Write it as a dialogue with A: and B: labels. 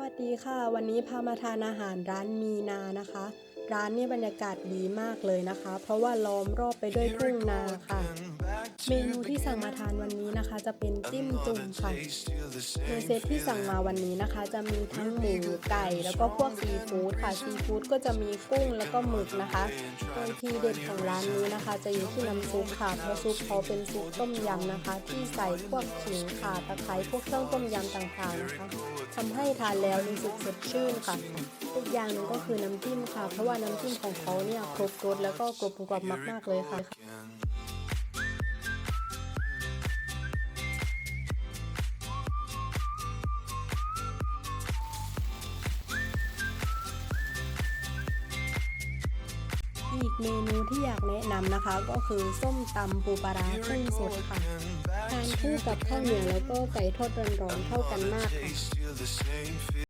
A: วัสดีค่ะ วันนี้พามาทานอาหารร้านมีนานะคะ ร้านเนี่ยบรรยากาศดีมากเลยนะคะ เพราะว่าล้อมรอบไปด้วยทุ่งนาค่ะ เมนูที่สั่งมาทานวันนี้นะคะ จะเป็นจิ้มจุ่มค่ะในเซตที่สั่งมาวันนี้นะคะ จะมีทั้งหมูไก่แล้วก็พวกซีฟู้ดค่ะซีฟู้ดก็จะมีกุ้งแล้วก็หมึกนะคะโดยทีเด็ดของร้านนี้นะคะ จะอยู่ที่น้ำซุปค่ะเพราะซุปเขาเป็นซุปต้มยำนะคะ ที่ใส่พวกขิงข่าตะไคร้พวกเครื่องต้มยำต่างๆนะคะทำให้ทานแล้วรู้สึกสดชื่นค่ะอีกอย่างหนึงก็คือน้ำจิ้มค่ะ เพราะว่าน้ำจิ้มของเขาเนี่ยครบรสแล้วก็กลมกล่อมมากๆเลยค่ะ อีกเมนูที่อยากแนะนำนะคะ ก็คือส้มตำปูปลาร้ากุ้งสดค่ะทานคู่กับข้าวเหนียวแล้วก็ไก่ทอดร้อนๆเข้ากันมากค่ะ